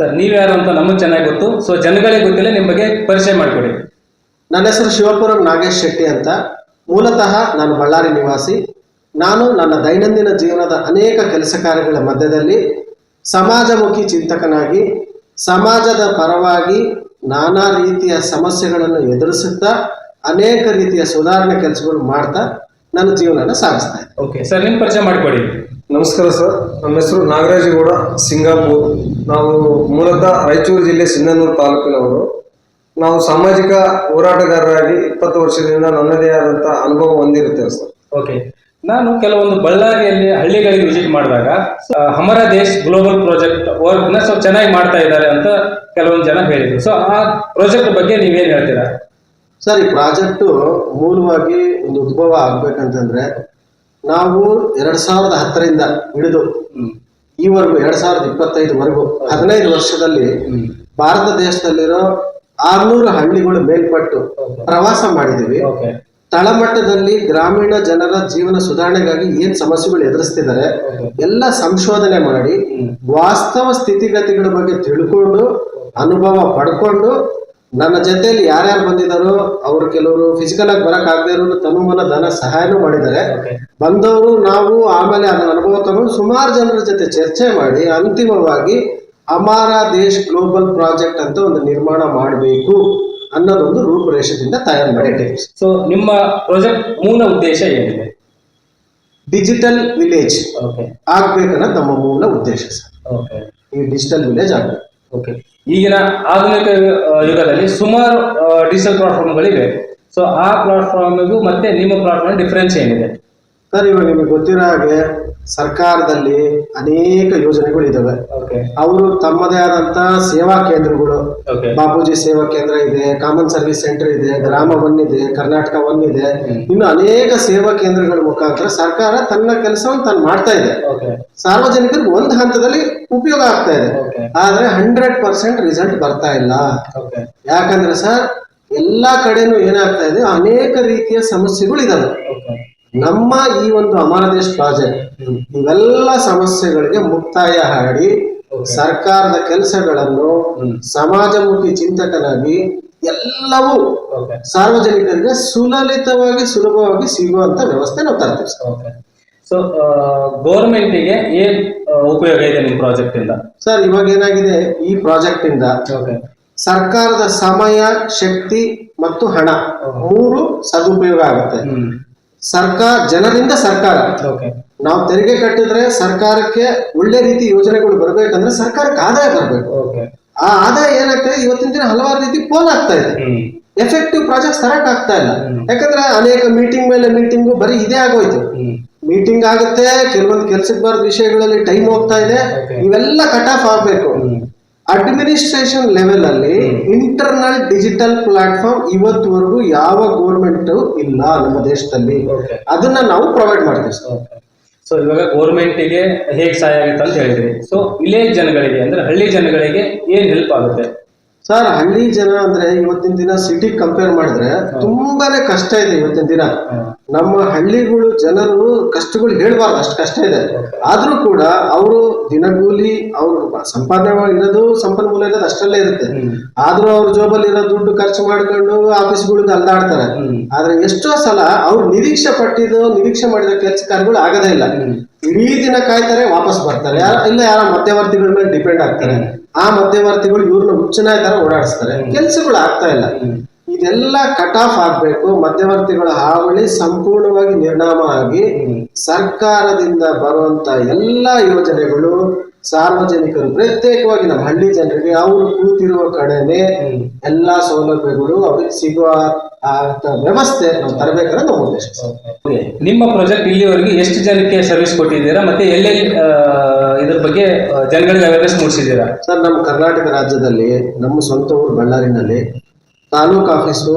Sir ನೀವು ಯಾರು ಅಂತ ನಮಗೆ ಚೆನ್ನಾಗಿ ಗೊತ್ತು. ಸೊ ಜನಗಳಿಗೆ ಗೊತ್ತಿಲ್ಲ ನಿಮ್ಮ ಬಗ್ಗೆ ಪರಿಚಯ ಮಾಡಿಕೊಡಿ. ನನ್ನ ಹೆಸರು ಶಿವಪುರಂ ನಾಗೇಶ್ ಶೆಟ್ಟಿ ಅಂತ. ಮೂಲತಃ ನಾನು ಬಳ್ಳಾರಿ ನಿವಾಸಿ. ನಾನು ನನ್ನ ದೈನಂದಿನ ಜೀವನದ ಅನೇಕ ಕೆಲಸ ಕಾರ್ಯಗಳ ಮಧ್ಯದಲ್ಲಿ ಸಮಾಜಮುಖಿ ಚಿಂತಕನಾಗಿ ಸಮಾಜದ ಪರವಾಗಿ ನಾನಾ ರೀತಿಯ ಸಮಸ್ಯೆಗಳನ್ನು ಎದುರಿಸುತ್ತಾ ಅನೇಕ ರೀತಿಯ ಸುಧಾರಣೆ ಕೆಲಸಗಳು ಮಾಡ್ತಾ ನನ್ನ ಜೀವನನ ಸಾಗಿಸ್ತಾ ಇದ್ದೆ ಓಕೆ ಸರ್ ನಿಮ್ಮ ಪರಿಚಯ ಮಾಡಿಕೊಡಿ. ನಮಸ್ಕಾರ ಸರ್ ನಮ್ಮ ಹೆಸರು ನಾಗರಾಜಗೌಡ ಸಿಂಗಾಪುರ್. ನಾವು ಮೂಲತಃ ರಾಯಚೂರು ಜಿಲ್ಲೆ ಸಿಂಧನೂರು ತಾಲೂಕಿನವರು. ನಾವು ಸಾಮಾಜಿಕ ಹೋರಾಟಗಾರರಾಗಿ ಇಪ್ಪತ್ತು ವರ್ಷದಿಂದ ನನ್ನದೇ ಆದಂತಹ ಅನುಭವ ಹೊಂದಿರುತ್ತೇವೆ ಸರ್. ಓಕೆ ನಾನು ಕೆಲವೊಂದು ಬಳ್ಳಾರಿಯಲ್ಲಿ ಹಳ್ಳಿಗಳಿಗೆ ವಿಸಿಟ್ ಮಾಡಿದಾಗ ಹಮರ ದೇಶ್ ಗ್ಲೋಬಲ್ ಪ್ರಾಜೆಕ್ಟ್ ವರ್ಕ್ನ ಸ್ವಲ್ಪ ಚೆನ್ನಾಗಿ ಮಾಡ್ತಾ ಇದ್ದಾರೆ ಅಂತ ಕೆಲವೊಂದು ಜನ ಹೇಳಿದ್ರು. ಸೊ ಆ ಪ್ರಾಜೆಕ್ಟ್ ಬಗ್ಗೆ ನೀವೇನ್ ಹೇಳ್ತೀರಾ? ಸರ್ ಈ ಪ್ರಾಜೆಕ್ಟ್ ಮೂಲವಾಗಿ ಒಂದು ಉದ್ಭವ ಆಗ್ಬೇಕಂತಂದ್ರೆ ನಾವು ಎರಡ್ ಸಾವಿರದ ಹತ್ತರಿಂದ ಹಿಡಿದು ಈವರೆಗೂ ಎರಡ್ ಸಾವಿರದ ಇಪ್ಪತ್ತೈದವರೆಗೂ ಹದಿನೈದು ವರ್ಷದಲ್ಲಿ ಭಾರತ ದೇಶದಲ್ಲಿರೋ ಆರ್ನೂರು ಹಳ್ಳಿಗಳು ಮೇಲ್ಪಟ್ಟು ಪ್ರವಾಸ ಮಾಡಿದೀವಿ ತಳಮಟ್ಟದಲ್ಲಿ ಗ್ರಾಮೀಣ ಜನರ ಜೀವನ ಸುಧಾರಣೆಗಾಗಿ ಏನ್ ಸಮಸ್ಯೆಗಳು ಎದುರಿಸ್ತಿದ್ದಾರೆ ಎಲ್ಲ ಸಂಶೋಧನೆ ಮಾಡಿ ವಾಸ್ತವ ಸ್ಥಿತಿಗತಿಗಳ ಬಗ್ಗೆ ತಿಳ್ಕೊಂಡು ಅನುಭವ ಪಡ್ಕೊಂಡು ನನ್ನ ಜೊತೆಯಲ್ಲಿ ಯಾರ್ಯಾರು ಬಂದಿದ್ದಾರೋ ಅವ್ರು ಕೆಲವರು ಫಿಸಿಕಲ್ ಆಗಿ ಬರಕ್ ಆಗದೆ ತನುಮನ ಧನ ಸಹಾಯನೂ ಮಾಡಿದ್ದಾರೆ. ಬಂದವರು ನಾವು ಆಮೇಲೆ ಅದರ ಅನುಭವ ತಗೊಂಡು ಸುಮಾರು ಜನರ ಜೊತೆ ಚರ್ಚೆ ಮಾಡಿ ಅಂತಿಮವಾಗಿ ಅಮಾರ ದೇಶ್ ಗ್ಲೋಬಲ್ ಪ್ರಾಜೆಕ್ಟ್ ಅಂತ ಒಂದು ನಿರ್ಮಾಣ ಮಾಡಬೇಕು ಅನ್ನೋದೊಂದು ರೂಪುರೇಷದಿಂದ ತಯಾರು ಮಾಡಿದ್ದೇವೆ ಸೊ ನಿಮ್ಮ ಪ್ರಾಜೆಕ್ಟ್ ಮೂಲ ಉದ್ದೇಶ ಏನಿದೆ? ಡಿಜಿಟಲ್ ವಿಲೇಜ್ ಓಕೆ ಆಗ್ಬೇಕನ್ನೋದು ನಮ್ಮ ಮೂಲ ಉದ್ದೇಶ ಸರ್. ಓಕೆ ಈ ಡಿಜಿಟಲ್ ವಿಲೇಜ್ ಆಗ್ಬೇಕು. ಓಕೆ ಈಗಿನ ಆಧುನಿಕ ಯುಗದಲ್ಲಿ ಸುಮಾರು ಡಿಜಿಟಲ್ ಪ್ಲಾಟ್ಫಾರ್ಮ್ಗಳಿವೆ ಸೊ ಆ ಪ್ಲಾಟ್ಫಾರ್ಮ್ಗೂ ಮತ್ತೆ ನಿಮ್ಮ ಪ್ಲಾಟ್ಫಾರ್ಮ್ ಡಿಫ್ರೆನ್ಸ್ ಏನಿದೆ? ಸರ್, ಇವಾಗ ನಿಮಗೆ ಗೊತ್ತಿರೋ ಹಾಗೆ ಸರ್ಕಾರದಲ್ಲಿ ಅನೇಕ ಯೋಜನೆಗಳು ಇದಾವೆ. ಅವರು ತಮ್ಮದೇ ಆದಂತ ಸೇವಾ ಕೇಂದ್ರಗಳು ಬಾಪೂಜಿ ಸೇವಾ ಕೇಂದ್ರ ಇದೆ ಕಾಮನ್ ಸರ್ವಿಸ್ ಸೆಂಟರ್ ಇದೆ ಗ್ರಾಮ ಒನ್ ಇದೆ ಕರ್ನಾಟಕ ಒನ್ ಇದೆ. ಇನ್ನು ಅನೇಕ ಸೇವಾ ಕೇಂದ್ರಗಳ ಮುಖಾಂತರ ಸರ್ಕಾರ ತನ್ನ ಕೆಲಸವನ್ನು ತಾನು ಮಾಡ್ತಾ ಇದೆ. ಸಾರ್ವಜನಿಕರಿಗೆ ಒಂದು ಹಂತದಲ್ಲಿ ಉಪಯೋಗ ಆಗ್ತಾ ಇದೆ. ಆದ್ರೆ ಹಂಡ್ರೆಡ್ ಪರ್ಸೆಂಟ್ ರಿಸಲ್ಟ್ ಬರ್ತಾ ಇಲ್ಲ. ಯಾಕಂದ್ರೆ ಸರ್ ಎಲ್ಲಾ ಕಡೆನೂ ಏನಾಗ್ತಾ ಇದೆ ಅನೇಕ ರೀತಿಯ ಸಮಸ್ಯೆಗಳು ಇದಾವೆ. ನಮ್ಮ ಈ ಒಂದು ಅಮರ ದೇಶ್ ಪ್ರಾಜೆಕ್ಟ್ ಇವೆಲ್ಲ ಸಮಸ್ಯೆಗಳಿಗೆ ಮುಕ್ತಾಯ ಹಾಡಿ ಸರ್ಕಾರದ ಕೆಲಸಗಳನ್ನು ಸಮಾಜಮುಖಿ ಚಿಂತಕನಾಗಿ ಎಲ್ಲವೂ ಸಾರ್ವಜನಿಕರಿಗೆ ಸುಲಲಿತವಾಗಿ ಸುಲಭವಾಗಿ ಸಿಗುವಂತ ವ್ಯವಸ್ಥೆ ನಾವು ತರ್ತೀವಿ ಸರ್. ಸೊ ಗೌರ್ಮೆಂಟಿಗೆ ಏನ್ ಉಪಯೋಗ ಇದೆ ನಿಮ್ಮ ಪ್ರಾಜೆಕ್ಟ್ ಇಂದ? ಸರ್ ಇವಾಗ ಏನಾಗಿದೆ ಈ ಪ್ರಾಜೆಕ್ಟ್ ಇಂದ ಸರ್ಕಾರದ ಸಮಯ ಶಕ್ತಿ ಮತ್ತು ಹಣ ಮೂರು ಸದುಪಯೋಗ ಆಗುತ್ತೆ. ಸರ್ಕಾರ ಜನರಿಂದ ಸರ್ಕಾರ. ನಾವು ತೆರಿಗೆ ಕಟ್ಟಿದ್ರೆ ಸರ್ಕಾರಕ್ಕೆ ಒಳ್ಳೆ ರೀತಿ ಯೋಜನೆಗಳು ಬರ್ಬೇಕಂದ್ರೆ ಸರ್ಕಾರಕ್ಕೆ ಆದಾಯ ಬರ್ಬೇಕು. ಆ ಆದಾಯ ಏನಾಗ್ತದೆ? ಇವತ್ತಿನ ದಿನ ಹಲವಾರು ರೀತಿ ಪೋಲ್ ಆಗ್ತಾ ಇದೆ. ಎಫೆಕ್ಟಿವ್ ಪ್ರಾಜೆಕ್ಟ್ ಸರಕ್ ಆಗ್ತಾ ಇಲ್ಲ. ಯಾಕಂದ್ರೆ ಅನೇಕ ಮೀಟಿಂಗ್ ಮೇಲೆ ಮೀಟಿಂಗ್ ಬರೀ ಇದೇ ಆಗೋಯ್ತು. ಮೀಟಿಂಗ್ ಆಗುತ್ತೆ ಕೆಲವೊಂದು ಕೆಲ್ಸಕ್ಕೆ ಬರೋ ವಿಷಯಗಳಲ್ಲಿ ಟೈಮ್ ಹೋಗ್ತಾ ಇದೆ. ಇವೆಲ್ಲ ಕಟ್ ಆಫ್ ಆಗ್ಬೇಕು. ಅಡ್ಮಿನಿಸ್ಟ್ರೇಷನ್ ಲೆವೆಲ್ ಅಲ್ಲಿ ಇಂಟರ್ನಲ್ ಡಿಜಿಟಲ್ ಪ್ಲಾಟ್ಫಾರ್ಮ್ ಇವತ್ತುವರೆಗೂ ಯಾವ ಗೋರ್ಮೆಂಟ್ ಇಲ್ಲ ನಮ್ಮ ದೇಶದಲ್ಲಿ. ಅದನ್ನ ನಾವು ಪ್ರೊವೈಡ್ ಮಾಡ್ತೀವಿ ಸರ್. ಸೊ ಇವಾಗ ಗೌರ್ಮೆಂಟಿಗೆ ಹೇಗೆ ಸಹಾಯ ಆಗುತ್ತೆ ಅಂತ ಹೇಳಿದ್ರಿ. ಸೊ ವಿಲೇಜ್ ಜನಗಳಿಗೆ ಅಂದ್ರೆ ಹಳ್ಳಿ ಜನಗಳಿಗೆ ಏನ್ ಹೆಲ್ಪ್ ಆಗುತ್ತೆ? ಸರ್ ಹಳ್ಳಿ ಜನ ಅಂದ್ರೆ ಇವತ್ತಿನ ದಿನ ಸಿಟಿ ಕಂಪೇರ್ ಮಾಡಿದ್ರೆ ತುಂಬಾನೇ ಕಷ್ಟ ಇದೆ ಇವತ್ತಿನ ದಿನ. ನಮ್ಮ ಹಳ್ಳಿಗಳು ಜನರು ಕಷ್ಟಗಳು ಹೇಳ್ಬಾರ್ದು ಅಷ್ಟು ಕಷ್ಟ ಇದೆ. ಆದ್ರೂ ಕೂಡ ಅವರು ದಿನಗೂಲಿ ಅವ್ರು ಸಂಪಾದನೆ ಇರೋದು ಸಂಪನ್ಮೂಲ ಇರೋದು ಅಷ್ಟಲ್ಲೇ ಇರುತ್ತೆ. ಆದ್ರೂ ಅವ್ರ ಜೋಬಲ್ಲಿ ಇರೋ ದುಡ್ಡು ಖರ್ಚು ಮಾಡ್ಕೊಂಡು ಆಫೀಸ್ಗಳಿಗೆ ಅಲ್ದಾಡ್ತಾರೆ. ಆದ್ರೆ ಎಷ್ಟೋ ಸಲ ಅವ್ರು ನಿರೀಕ್ಷೆ ಪಟ್ಟಿದ್ದು ನಿರೀಕ್ಷೆ ಮಾಡಿದ ಕೆಲಸ ಕಾರ್ಯಗಳು ಆಗದೇ ಇಲ್ಲ. ಇಡೀ ದಿನ ಕಾಯ್ತಾರೆ ವಾಪಸ್ ಬರ್ತಾರೆ. ಯಾರ- ಇಲ್ಲ ಯಾರ ಮಧ್ಯವರ್ತಿಗಳ ಮೇಲೆ ಡಿಪೆಂಡ್ ಆಗ್ತಾರೆ. ಆ ಮಧ್ಯವರ್ತಿಗಳು ಇವ್ರನ್ನ ಹುಚ್ಚನಾಯ ತರ ಓಡಾಡಿಸ್ತಾರೆ ಕೆಲ್ಸಗಳು ಆಗ್ತಾ ಇಲ್ಲ. ಇದೆಲ್ಲ ಕಟ್ ಆಫ್ ಆಗ್ಬೇಕು. ಮಧ್ಯವರ್ತಿಗಳ ಹಾವಳಿ ಸಂಪೂರ್ಣವಾಗಿ ನಿರ್ಣಾಮ ಆಗಿ ಸರ್ಕಾರದಿಂದ ಬರುವಂತ ಎಲ್ಲಾ ಯೋಜನೆಗಳು ಸಾರ್ವಜನಿಕರು ಪ್ರತ್ಯೇಕವಾಗಿ ನಮ್ಮ ಹಳ್ಳಿ ಜನರಿಗೆ ಅವರು ಕೂತಿರುವ ಕಡೆನೆ ಎಲ್ಲಾ ಸೌಲಭ್ಯಗಳು ಅವ್ರಿಗೆ ಸಿಗುವ ವ್ಯವಸ್ಥೆ ನಾವು ತರಬೇಕಾದ್ರೆ ನಮ್ಮ ಉದ್ದೇಶ. ನಿಮ್ಮ ಪ್ರಾಜೆಕ್ಟ್ ಇಲ್ಲಿವರೆಗೆ ಎಷ್ಟು ಜನಕ್ಕೆ ಸರ್ವಿಸ್ ಕೊಟ್ಟಿದ್ದೀರಾ? ಮತ್ತೆ ಎಲ್ಲೆಲ್ಲಿ ಇದ್ರ ಬಗ್ಗೆ ಜನಗಳಿಗೆ ಅವೇರ್ನೆಸ್ ಮೂಡಿಸಿದ್ದೀರಾ ಸರ್ ನಮ್ಮ ಕರ್ನಾಟಕ ರಾಜ್ಯದಲ್ಲಿ ನಮ್ಮ ಸ್ವಂತ ಊರು ಬಳ್ಳಾರಿನಲ್ಲಿ taluk office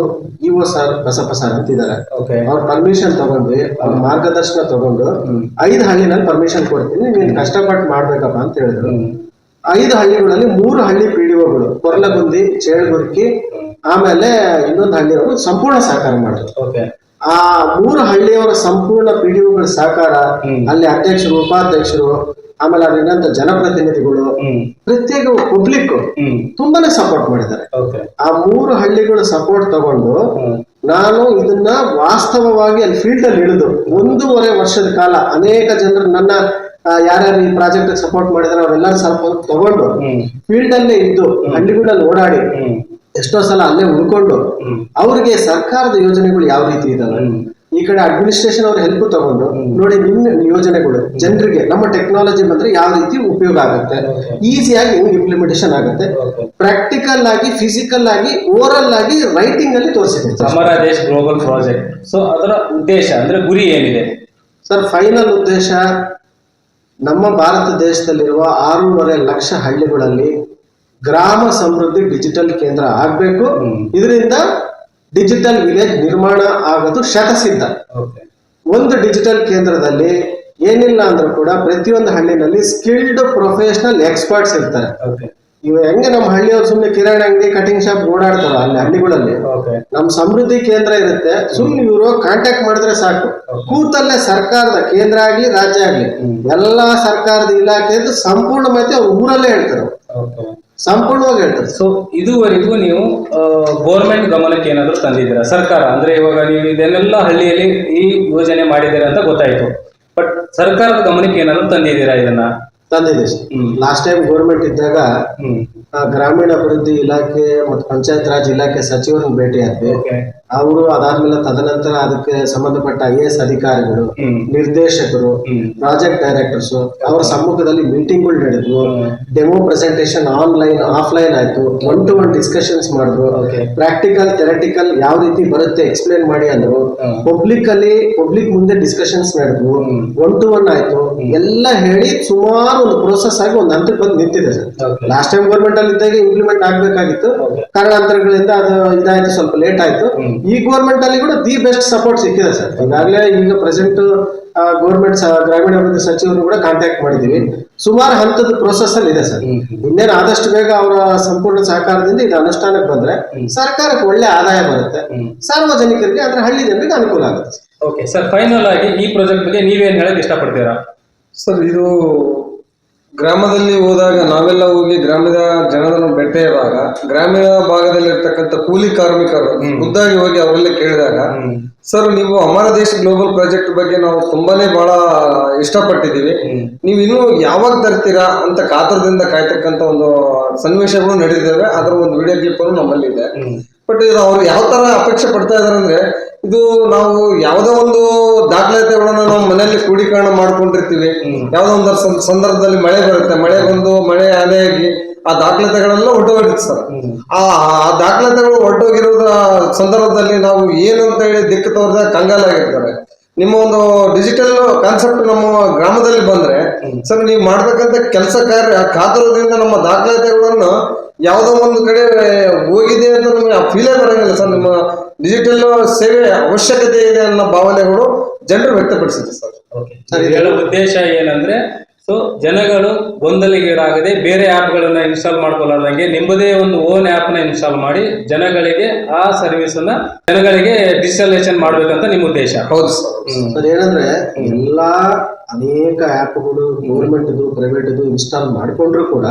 EO sir Basappa sir ಅಂತಿದ್ದಾರೆ. ಓಕೆ ಅವ್ರ ಪರ್ಮಿಷನ್ ತಗೊಂಡ್ವಿ ಅವ್ರ ಮಾರ್ಗದರ್ಶನ ತಗೊಂಡು ಐದು ಹಳ್ಳಿನಲ್ಲಿ ಪರ್ಮಿಷನ್ ಕೊಡ್ತೀನಿ ನೀನ್ ಕಷ್ಟಪಟ್ಟು ಮಾಡ್ಬೇಕಪ್ಪ ಅಂತ ಹೇಳಿದ್ರು. ಐದು ಹಳ್ಳಿಗಳಲ್ಲಿ ಮೂರು ಹಳ್ಳಿ ಪಿಡಿಒಗಳು ಕೊರ್ಲಗುಂದಿ ಚೇಳಗುರ್ಕಿ ಆಮೇಲೆ ಇನ್ನೊಂದು ಹಳ್ಳಿಯವರು ಸಂಪೂರ್ಣ ಸಹಕಾರ ಮಾಡಿದ್ರು. ಓಕೆ ಆ ಮೂರು ಹಳ್ಳಿಯವರ ಸಂಪೂರ್ಣ ಪಿಡಿಒಗಳ ಸಹಕಾರ ಅಲ್ಲಿ ಅಧ್ಯಕ್ಷರು ಉಪಾಧ್ಯಕ್ಷರು ಆಮೇಲೆ ಅಲ್ಲಿನಂತ ಜನಪ್ರತಿನಿಧಿಗಳು ಪ್ರತ್ಯೇಕ ಪಬ್ಲಿಕ್ ತುಂಬಾನೇ ಸಪೋರ್ಟ್ ಮಾಡಿದ್ದಾರೆ. ಆ ಮೂರು ಹಳ್ಳಿಗಳು ಸಪೋರ್ಟ್ ತಗೊಂಡು ನಾನು ಇದನ್ನ ವಾಸ್ತವವಾಗಿ ಅಲ್ಲಿ ಫೀಲ್ಡ್ ಅಲ್ಲಿ ಇಳಿದು ಒಂದೂವರೆ ವರ್ಷದ ಕಾಲ ಅನೇಕ ಜನರು ನನ್ನ ಯಾರ್ಯಾರು ಈ ಪ್ರಾಜೆಕ್ಟ್ ಸಪೋರ್ಟ್ ಮಾಡಿದಾರೆ ಅವರೆಲ್ಲರೂ ಸಪೋರ್ಟ್ ತಗೊಂಡು ಫೀಲ್ಡ್ ಅಲ್ಲೇ ಇದ್ದು ಹಳ್ಳಿಗಳಲ್ಲಿ ಓಡಾಡಿ ಎಷ್ಟೋ ಸಲ ಅಲ್ಲೇ ಉಳ್ಕೊಂಡು ಅವ್ರಿಗೆ ಸರ್ಕಾರದ ಯೋಜನೆಗಳು ಯಾವ ರೀತಿ ಇದಾವೆ. ಈ ಕಡೆ ಅಡ್ಮಿನಿಸ್ಟ್ರೇಷನ್ ಅವ್ರ ಹೆಲ್ಪ್ ತಗೊಂಡು ನೋಡಿ ನಿಮ್ಮ ಯೋಜನೆಗಳು ಜನರಿಗೆ ನಮ್ಮ ಟೆಕ್ನಾಲಜಿ ಬಂದ್ರೆ ಯಾವ ರೀತಿ ಉಪಯೋಗ ಆಗುತ್ತೆ. ಈಸಿಯಾಗಿ ಹೆಂಗ್ ಇಂಪ್ಲಿಮೆಂಟೇಷನ್ ಆಗುತ್ತೆ. ಪ್ರಾಕ್ಟಿಕಲ್ ಆಗಿ ಫಿಸಿಕಲ್ ಆಗಿ ಓರಲ್ ಆಗಿ ರೈಟಿಂಗ್ ಅಲ್ಲಿ ತೋರಿಸಿದೆ ಸಮರ ದೇಶ್ ಗ್ಲೋಬಲ್ ಪ್ರಾಜೆಕ್ಟ್ ಸೊ ಅದರ ಉದ್ದೇಶ ಅಂದ್ರೆ ಗುರಿ ಏನಿದೆ? ಸರ್ ಫೈನಲ್ ಉದ್ದೇಶ ನಮ್ಮ ಭಾರತ ದೇಶದಲ್ಲಿರುವ ಆರೂವರೆ ಲಕ್ಷ ಹಳ್ಳಿಗಳಲ್ಲಿ ಗ್ರಾಮ ಸಮೃದ್ಧಿ ಡಿಜಿಟಲ್ ಕೇಂದ್ರ ಆಗ್ಬೇಕು. ಇದರಿಂದ ಡಿಜಿಟಲ್ ವಿಲೇಜ್ ನಿರ್ಮಾಣ ಆಗೋದು ಶತಸಿದ್ಧ. ಒಂದು ಡಿಜಿಟಲ್ ಕೇಂದ್ರದಲ್ಲಿ ಏನಿಲ್ಲ ಅಂದ್ರೂ ಕೂಡ ಪ್ರತಿಯೊಂದು ಹಳ್ಳಿನಲ್ಲಿ ಸ್ಕಿಲ್ಡ್ ಪ್ರೊಫೆಷನಲ್ ಎಕ್ಸ್ಪರ್ಟ್ಸ್ ಇರ್ತಾರೆ. ಇವ ಹೆಂಗೆ ನಮ್ಮ ಹಳ್ಳಿಯವ್ರು ಸುಮ್ಮನೆ ಕಿರಾಣಿ ಅಂಗಡಿ ಕಟಿಂಗ್ ಶಾಪ್ ಓಡಾಡ್ತಾರ ಅಲ್ಲಿ ಹಳ್ಳಿಗಳಲ್ಲಿ ನಮ್ಮ ನಮ್ ಸಮೃದ್ಧಿ ಕೇಂದ್ರ ಇರುತ್ತೆ. ಸುಮ್ಮನೆ ಇವರು ಕಾಂಟ್ಯಾಕ್ಟ್ ಮಾಡಿದ್ರೆ ಸಾಕು. ಕೂತಲ್ಲೇ ಸರ್ಕಾರದ ಕೇಂದ್ರ ಆಗ್ಲಿ ರಾಜ್ಯ ಆಗ್ಲಿ ಎಲ್ಲಾ ಸರ್ಕಾರದ ಇಲಾಖೆದು ಸಂಪೂರ್ಣ ಮತ್ತೆ ಅವ್ರ ಊರಲ್ಲೇ ಹೇಳ್ತಾರೆ. ಸಂಪೂರ್ಣವಾಗಿ ಹೇಳ್ತಾರೆ. ಸೊ ಇದುವರೆಗೂ ನೀವು ಗೋರ್ಮೆಂಟ್ ಗಮನಕ್ಕೆ ಏನಾದರೂ ತಂದಿದ್ದೀರಾ? ಸರ್ಕಾರ ಅಂದ್ರೆ ಇವಾಗ ನೀವು ಇದನ್ನೆಲ್ಲ ಹಳ್ಳಿಯಲ್ಲಿ ಈ ಯೋಜನೆ ಮಾಡಿದ್ದೀರಾ ಅಂತ ಗೊತ್ತಾಯ್ತು. ಬಟ್ ಸರ್ಕಾರದ ಗಮನಕ್ಕೆ ಏನಾದರೂ ತಂದಿದ್ದೀರಾ ಇದನ್ನ? ತಂದಿದೆ ಹ್ಮ್. ಲಾಸ್ಟ್ ಟೈಮ್ ಗೌರ್ಮೆಂಟ್ ಇದ್ದಾಗ ಹ್ಮ್ ಆ, ಗ್ರಾಮೀಣ ಅಭಿವೃದ್ಧಿ ಇಲಾಖೆ ಮತ್ತು ಪಂಚಾಯತ್ ರಾಜ್ ಇಲಾಖೆ ಸಚಿವರನ್ನು ಭೇಟಿ ಆದ್ವಿ. ಅವರು ಅದಾದ್ಮೇಲೆ ತದನಂತರ ಅದಕ್ಕೆ ಸಂಬಂಧಪಟ್ಟ ಐ ಎಸ್ ಅಧಿಕಾರಿಗಳು ನಿರ್ದೇಶಕರು ಪ್ರಾಜೆಕ್ಟ್ ಡೈರೆಕ್ಟರ್ಸ್ ಅವರ ಸಮ್ಮುಖದಲ್ಲಿ ಮೀಟಿಂಗ್ಗಳು ನಡೆದ್ವು. ಡೆಮೋ ಪ್ರೆಸೆಂಟೇಶನ್ ಆನ್ಲೈನ್ ಆಫ್ಲೈನ್ ಆಯ್ತು. ಒನ್ ಟು ಒನ್ ಡಿಸ್ಕಷನ್ಸ್ ಮಾಡಿದ್ರು. ಪ್ರಾಕ್ಟಿಕಲ್ ಥೆರಟಿಕಲ್ ಯಾವ ರೀತಿ ಬರುತ್ತೆ ಎಕ್ಸ್ಪ್ಲೇನ್ ಮಾಡಿ ಅಂದ್ರು. ಪಬ್ಲಿಕ್ ಅಲ್ಲಿ ಪಬ್ಲಿಕ್ ಮುಂದೆ ಡಿಸ್ಕಷನ್ಸ್ ನಡೆದ್ವು. ಒನ್ ಟು ಒನ್ ಆಯ್ತು. ಎಲ್ಲ ಹೇಳಿ ಸುಮಾರು ಒಂದು ಪ್ರೋಸೆಸ್ ಆಗಿ ಒಂದು ಹಂತಕ್ಕೆ ಬಂದು ನಿಂತಿದೆ ಸರ್. ಲಾಸ್ಟ್ ಟೈಮ್ ಗೌರ್ಮೆಂಟ್ ಇದ್ದಾಗ ಇಂಪ್ಲಿಮೆಂಟ್ ಆಗ್ಬೇಕಾಗಿತ್ತು. ಕಾರಣಾಂತರಗಳಿಂದ ಅದು ಇದಾಯ್ತು ಸ್ವಲ್ಪ ಲೇಟ್ ಆಯ್ತು. ಈ ಗೌರ್ಮೆಂಟ್ ಅಲ್ಲಿ ಕೂಡ ದಿ ಬೆಸ್ಟ್ ಸಪೋರ್ಟ್ ಸಿಕ್ಕಿದೆ ಸರ್. ಈಗಾಗಲೇ ಈಗ ಪ್ರೆಸೆಂಟ್ ಗೌರ್ಮೆಂಟ್ ಗ್ರಾಮೀಣಾಭಿವೃದ್ಧಿ ಸಚಿವರು ಕೂಡ ಕಾಂಟ್ಯಾಕ್ಟ್ ಮಾಡಿದೀವಿ ಸುಮಾರು ಹಂತದ ಪ್ರೋಸೆಸ್ ಅಲ್ಲಿ ಇದೆ ಸರ್. ಇನ್ನೇನು ಆದಷ್ಟು ಬೇಗ ಅವರ ಸಂಪೂರ್ಣ ಸಹಕಾರದಿಂದ ಇದು ಅನುಷ್ಠಾನಕ್ಕೆ ಬಂದ್ರೆ ಸರ್ಕಾರಕ್ಕೆ ಒಳ್ಳೆ ಆದಾಯ ಬರುತ್ತೆ. ಸಾರ್ವಜನಿಕರಿಗೆ ಅಂದ್ರೆ ಹಳ್ಳಿ ಜನರಿಗೆ ಅನುಕೂಲ ಆಗುತ್ತೆ. ಓಕೆ ಸರ್ ಫೈನಲ್ ಆಗಿ ಈ ಪ್ರಾಜೆಕ್ಟ್ ಬಗ್ಗೆ ನೀವೇನು ಹೇಳಕ್ ಇಷ್ಟಪಡ್ತೀರಾ? ಸರ್ ಇದು ಗ್ರಾಮದಲ್ಲಿ ಹೋದಾಗ ನಾವೆಲ್ಲ ಹೋಗಿ ಗ್ರಾಮದ ಜನರನ್ನು ಭೇಟಿಯಾದಾಗ ಗ್ರಾಮೀಣ ಭಾಗದಲ್ಲಿರ್ತಕ್ಕಂಥ ಕೂಲಿ ಕಾರ್ಮಿಕರು ಖುದ್ದಾಗಿ ಹೋಗಿ ಅವರೆಲ್ಲ ಕೇಳಿದಾಗ ಸರ್ ನೀವು ಅಮರ ದೇಶ ಗ್ಲೋಬಲ್ ಪ್ರಾಜೆಕ್ಟ್ ಬಗ್ಗೆ ನಾವು ತುಂಬಾನೇ ಬಹಳ ಇಷ್ಟಪಟ್ಟಿದ್ದೀವಿ. ನೀವು ಇನ್ನೂ ಯಾವಾಗ ತರ್ತೀರಾ? ಅಂತ ಕಾತರದಿಂದ ಕಾಯ್ತಕ್ಕಂಥ ಒಂದು ಸನ್ನಿವೇಶಗಳು ನಡೆದಿದ್ದಾವೆ. ಅದರ ಒಂದು ವಿಡಿಯೋ ಕ್ಲಿಪ್ ನಮ್ಮಲ್ಲಿ ಇದೆ ಬಟ್ ಇದು ಅವ್ರು ಯಾವ ತರ ಅಪೇಕ್ಷೆ ಪಡ್ತಾ ಇದಾರೆ ಅಂದ್ರೆ ಇದು ನಾವು ಯಾವುದೋ ಒಂದು ದಾಖಲಾತಿಗಳನ್ನ ನಾವು ಮನೆಯಲ್ಲಿ ಕ್ರೋಢೀಕರಣ ಮಾಡ್ಕೊಂಡಿರ್ತೀವಿ. ಯಾವುದೋ ಒಂದು ಸಂದರ್ಭದಲ್ಲಿ ಮಳೆ ಬರುತ್ತೆ ಮಳೆ ಬಂದು ಮಳೆ ಆನೆಯಾಗಿ ಆ ದಾಖಲಾತಿಗಳೆಲ್ಲ ಸರ್. ಆ ದಾಖಲಾತಿಗಳು ಹೊರಟೋಗಿರೋದ್ರ ಸಂದರ್ಭದಲ್ಲಿ ನಾವು ಏನು ಅಂತ ಹೇಳಿ ದಿಕ್ಕು ತೋರ್ದ ಕಂಗಾಲಾಗಿರ್ತಾರೆ ನಿಮ್ಮ ಒಂದು ಡಿಜಿಟಲ್ ಕಾನ್ಸೆಪ್ಟ್ ನಮ್ಮ ಗ್ರಾಮದಲ್ಲಿ ಬಂದ್ರೆ ಸರ್ ನೀವು ಮಾಡ್ಬೇಕಂತ ಕೆಲಸ ಕಾರ್ಯ ಕಾತುರದಿಂದ ನಮ್ಮ ದಾಖಲಾತಿಗಳನ್ನು ಯಾವುದೋ ಒಂದು ಕಡೆ ಹೋಗಿದೆ ಅಂತ ನಮಗೆ ಫೀಲೇ ಬರಂಗಿಲ್ಲ ಸರ್. ನಿಮ್ಮ ಡಿಜಿಟಲ್ ಸೇವೆ ಅವಶ್ಯಕತೆ ಇದೆ ಅನ್ನೋ ಭಾವನೆಗಳು ಜನರು ವ್ಯಕ್ತಪಡಿಸಿದ್ರು ಸರ್. ಓಕೆ ಹೇಳೋ ಉದ್ದೇಶ ಏನಂದ್ರೆ ಸೊ ಜನಗಳು ಗೊಂದಲಿಗೀಡಾಗದೆ ಬೇರೆ ಆ್ಯಪ್ಗಳನ್ನ ಇನ್ಸ್ಟಾಲ್ ಮಾಡ್ಕೊಳ್ಳಾರ್ದಂಗೆ ನಿಮ್ಮದೇ ಒಂದು ಓನ್ ಆ್ಯಪ್ನ ಇನ್ಸ್ಟಾಲ್ ಮಾಡಿ ಜನಗಳಿಗೆ ಆ ಸರ್ವಿಸ್ ಅನ್ನ ಜನಗಳಿಗೆ ಡಿಜಿಟಲೈಸೇಷನ್ ಮಾಡ್ಬೇಕಂತ ನಿಮ್ಮ ಉದ್ದೇಶ. ಹೌದು ಸರ್. ಸರ್ ಏನಂದ್ರೆ ಎಲ್ಲಾ ಅನೇಕ ಆ್ಯಪ್ಗಳು ಗೌರ್ಮೆಂಟ್ ಪ್ರೈವೇಟ್ ಇನ್ಸ್ಟಾಲ್ ಮಾಡಿಕೊಂಡ್ರು ಕೂಡ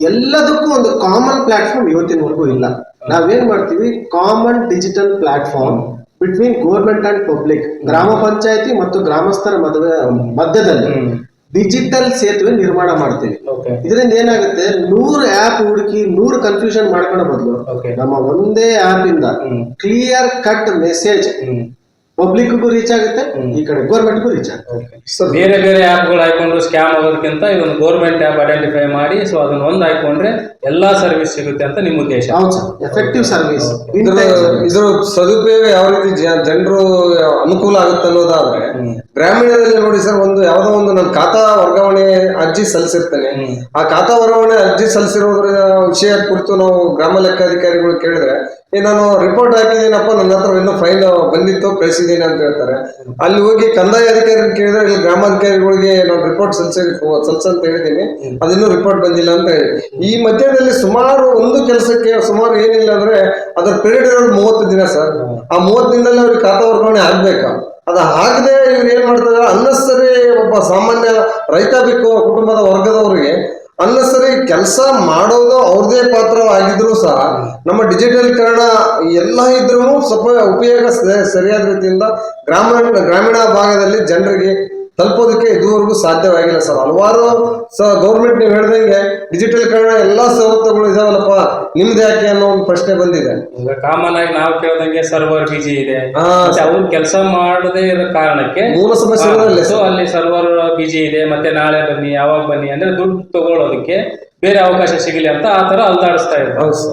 ಎಲ್ಲದಕ್ಕೂ ಒಂದು ಕಾಮನ್ ಪ್ಲಾಟ್ಫಾರ್ಮ್ ಇವತ್ತಿನವರೆಗೂ ಇಲ್ಲ. ನಾವೇನ್ ಮಾಡ್ತೀವಿ? Common digital platform between government and public ಗ್ರಾಮ ಪಂಚಾಯತಿ ಮತ್ತು ಗ್ರಾಮಸ್ಥರ ಮದುವೆ ಮಧ್ಯದಲ್ಲಿ ಡಿಜಿಟಲ್ ಸೇತುವೆ ನಿರ್ಮಾಣ ಮಾಡ್ತೀವಿ. ಇದರಿಂದ ಏನಾಗುತ್ತೆ? ನೂರು ಆ್ಯಪ್ ಹುಡುಕಿ ನೂರು ಕನ್ಫ್ಯೂಷನ್ ಮಾಡ್ಕೊಳ್ಳೋ ಬದಲು ನಮ್ಮ ಒಂದೇ ಆಪ್ ಇಂದ ಕ್ಲಿಯರ್ ಕಟ್ ಮೆಸೇಜ್ ಪಬ್ಲಿಕ್ಗೂ ರೀಚ್ ಆಗುತ್ತೆ ಈ ಕಡೆ ಗೌರ್ಮೆಂಟ್ಗೂ ರೀಚ್ ಆಗುತ್ತೆ. ಸೊ ಬೇರೆ ಬೇರೆ ಆ್ಯಪ್ಗಳು ಹಾಕೊಂಡು ಸ್ಕ್ಯಾಮ್ ಆಗೋದಕ್ಕಿಂತ ಇದೊಂದು ಗೌರ್ಮೆಂಟ್ ಆ್ಯಪ್ ಐಡೆಂಟಿಫೈ ಮಾಡಿ ಸೊ ಅದನ್ನ ಒಂದು ಹಾಕೊಂಡ್ರೆ ಎಲ್ಲಾ ಸರ್ವಿಸ್ ಸಿಗುತ್ತೆ ಅಂತ ನಿಮ್ಮ ಉದ್ದೇಶ. ಹೌದು ಸರ್ ಎಫೆಕ್ಟಿವ್ ಸರ್ವಿಸ್ ಇದ್ರ ಇದ್ರ ಸದುಪಯೋಗ ಯಾವ ರೀತಿ ಜನರು ಅನುಕೂಲ ಆಗುತ್ತೆ ಅನ್ನೋದಾದ್ರೆ ಗ್ರಾಮೀಣದಲ್ಲಿ ನೋಡಿ ಸರ್ ಒಂದು ಯಾವ್ದೋ ಒಂದು ನನ್ನ ಖಾತಾ ವರ್ಗಾವಣೆ ಅರ್ಜಿ ಸಲ್ಲಿಸಿರ್ತೇನೆ. ಆ ಖಾತಾ ವರ್ಗಾವಣೆ ಅರ್ಜಿ ಸಲ್ಲಿಸಿರೋದ್ರ ವಿಷಯ ಕುರಿತು ನಾವು ಗ್ರಾಮ ಲೆಕ್ಕಾಧಿಕಾರಿಗಳು ಕೇಳಿದ್ರೆ ಏ ನಾನು ರಿಪೋರ್ಟ್ ಹಾಕಿದ್ದೀನಪ್ಪ ನನ್ನ ಹತ್ರ ಇನ್ನೂ ಫೈಲ್ ಬಂದಿತ್ತು ಕಳಿಸಿದ್ದೀನಿ ಅಂತ ಹೇಳ್ತಾರೆ. ಅಲ್ಲಿ ಹೋಗಿ ಕಂದಾಯ ಅಧಿಕಾರಿ ಕೇಳಿದ್ರೆ ಇಲ್ಲಿ ಗ್ರಾಮಾಧಿಕಾರಿಗಳಿಗೆ ನಾನು ರಿಪೋರ್ಟ್ ಸಲ್ಲಿಸಿ ಸಲ್ಸಂತ ಹೇಳಿದ್ದೀನಿ. ಅದಿನ್ನೂ ರಿಪೋರ್ಟ್ ಬಂದಿಲ್ಲ ಅಂತ ಹೇಳಿ. ಈ ಮಧ್ಯದಲ್ಲಿ ಸುಮಾರು ಒಂದು ಕೆಲಸಕ್ಕೆ ಸುಮಾರು ಏನಿಲ್ಲ ಅಂದ್ರೆ ಅದರ ಪೀರಿಯಡ್ ಇರೋದು ಮೂವತ್ತು ದಿನ ಸರ್. ಆ ಮೂವತ್ತು ದಿನದಲ್ಲಿ ಅವ್ರಿಗೆ ಖಾತಾ ವರ್ಗಾವಣೆ ಆಗ್ಬೇಕಾ? ಅದು ಹಾಕದೆ ಇವ್ರು ಏನ್ ಮಾಡ್ತಾರೆ ಅನ್ನಸರಿ ಒಬ್ಬ ಸಾಮಾನ್ಯ ರೈತ ಬಿಕ್ಕು ಕುಟುಂಬದ ವರ್ಗದವರಿಗೆ, ಅನ್ನಸರಿ ಕೆಲಸ ಮಾಡೋದು ಅವ್ರದೇ ಪಾತ್ರ ಆಗಿದ್ರು ಸಹ ನಮ್ಮ ಡಿಜಿಟಲೀಕರಣ ಎಲ್ಲ ಇದ್ರೂ ಸ್ವಲ್ಪ ಉಪಯೋಗ ಸರಿಯಾದ ರೀತಿಯಿಂದ ಗ್ರಾಮೀಣ ಗ್ರಾಮೀಣ ಭಾಗದಲ್ಲಿ ಜನರಿಗೆ ತಲುಪೋದಕ್ಕೆ ಇದುವರೆಗೂ ಸಾಧ್ಯವಾಗಿಲ್ಲ ಸರ್. ಹಲವಾರು ಸ ಗೌರ್ಮೆಂಟ್ ನೀವು ಹೇಳ್ದಂಗೆ ಡಿಜಿಟಲ್ ಕಾರಣ ಎಲ್ಲಾ ಸವಲತ್ತುಗಳು ಇದಾವಲ್ಲಪ್ಪ. ನಿಮ್ದು ಯಾಕೆ ಅನ್ನೋ ಒಂದು ಪ್ರಶ್ನೆ ಬಂದಿದೆ. ಈಗ ಕಾಮನ್ ಆಗಿ ನಾವು ಕೇಳ್ದಂಗೆ ಸರ್ವರ್ ಬಿಜಿ ಇದೆ. ಅವ್ರು ಕೆಲಸ ಮಾಡದೇ ಇರೋ ಕಾರಣಕ್ಕೆ ಮೂಲ ಸಮಸ್ಯೆ ಇರೋದಲ್ಲೇ ಸೊ ಅಲ್ಲಿ ಸರ್ವರ್ ಬಿಜಿ ಇದೆ ಮತ್ತೆ ನಾಳೆ ಬನ್ನಿ ಯಾವಾಗ ಬನ್ನಿ ಅಂದ್ರೆ ದುಡ್ಡು ತಗೊಳ್ಳೋದಕ್ಕೆ ಬೇರೆ ಅವಕಾಶ ಸಿಗಲಿ ಅಂತ ಆ ತರ ಅಲ್ದಾಡಿಸ್ತಾ ಇದ್ದಾರೆ ಸೊ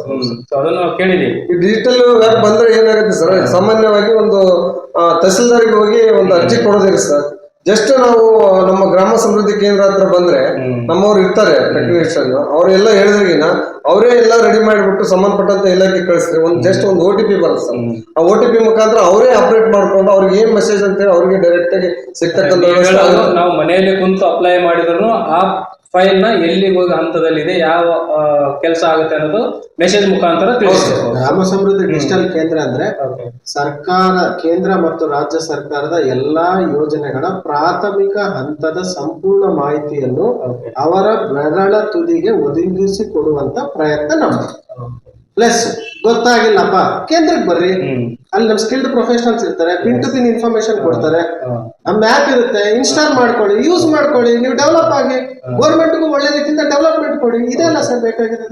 ಅದನ್ನ ನಾವು ಕೇಳಿದೀವಿ. ಈ ಡಿಜಿಟಲ್ ವ್ಯಾಪ್ ಬಂದ್ರೆ ಏನಾಗುತ್ತೆ ಸರ್? ಸಾಮಾನ್ಯವಾಗಿ ಒಂದು ತಹಸೀಲ್ದಾರಿಗೆ ಹೋಗಿ ಒಂದು ಅರ್ಜಿ ಕೊಡೋದಿಲ್ಲ ಸರ್. ಜಸ್ಟ್ ನಾವು ನಮ್ಮ ಗ್ರಾಮ ಸಮೃದ್ಧಿ ಕೇಂದ್ರ ಹತ್ರ ಬಂದ್ರೆ. ನಮ್ಮವ್ರು ಇರ್ತಾರೆ ಟೆಕ್ನಿಷಿಯನ್ ಅವರೆಲ್ಲ ಹೇಳಿದ್ರಿಗಿನ ಅವರೇ ಎಲ್ಲ ರೆಡಿ ಮಾಡಿಬಿಟ್ಟು ಸಂಬಂಧಪಟ್ಟಂತ ಇಲಾಖೆ ಕಳಿಸ್ತಾರೆ ಒಂದು ಜಸ್ಟ್ ಒಂದು ಓ ಟಿ ಪಿ ಬರುತ್ತೆ ಸರ್. ಆ ಓ ಟಿ ಪಿ ಮುಖಾಂತರ ಅವರೇ ಆಪರೇಟ್ ಮಾಡ್ಕೊಂಡು ಅವ್ರಿಗೆ ಏನ್ ಮೆಸೇಜ್ ಅಂತ ಹೇಳಿ ಅವ್ರಿಗೆ ಡೈರೆಕ್ಟ್ ಆಗಿ ಸಿಗ್ತಕ್ಕಂಥ ನಾವು ಮನೆಯಲ್ಲಿ ಕುಂತು ಅಪ್ಲೈ ಮಾಡಿದ್ರು ಆ ಫೈಲ್ನ ಎಲ್ಲಿ ಹೋಗಿ ಹಂತದಲ್ಲಿದೆ ಯಾವ ಕೆಲಸ ಆಗುತ್ತೆ ಅನ್ನೋದು ಮೆಸೇಜ್ ಮುಖಾಂತರ ತಿಳಿಸ್ತೇವೆ ಗ್ರಾಮ ಸಮೃದ್ಧಿ ಡಿಜಿಟಲ್ ಕೇಂದ್ರ ಅಂದ್ರೆ ಸರ್ಕಾರ ಕೇಂದ್ರ ಮತ್ತು ರಾಜ್ಯ ಸರ್ಕಾರದ ಎಲ್ಲಾ ಯೋಜನೆಗಳ ಪ್ರಾಥಮಿಕ ಹಂತದ ಸಂಪೂರ್ಣ ಮಾಹಿತಿಯನ್ನು. ಅವರ ಬೆರಳ ತುದಿಗೆ ಒದಗಿಸಿ ಕೊಡುವಂತ ಪ್ರಯತ್ನ ನಮ್ದು. ಪ್ಲಸ್ ಗೊತ್ತಾಗಿಲ್ಲಪ್ಪ ಕೇಂದ್ರಕ್ಕೆ ಬರ್ರಿ. ಅಲ್ಲಿ ನಮ್ ಸ್ಕಿಲ್ಡ್ ಪ್ರೊಫೆಷನಲ್ಸ್ ಇರ್ತಾರೆ ಪಿನ್ ಟು ಪಿನ್ ಇನ್ಫಾರ್ಮೇಶನ್ ಕೊಡ್ತಾರೆ. ಆ ಮ್ಯಾಪ್ ಇರುತ್ತೆ ಇನ್ಸ್ಟಾಲ್ ಮಾಡ್ಕೊಳ್ಳಿ ಯೂಸ್ ಮಾಡ್ಕೊಳ್ಳಿ ನೀವು ಡೆವಲಪ್ ಆಗಿ ಗೌರ್ಮೆಂಟ್ಗೂ ಒಳ್ಳೆ ರೀತಿಯಿಂದ ಡೆವಲಪ್ಮೆಂಟ್ ಕೊಡಿ ಇದೆಲ್ಲ ಸರ್ ಬೇಕಾಗಿದೆ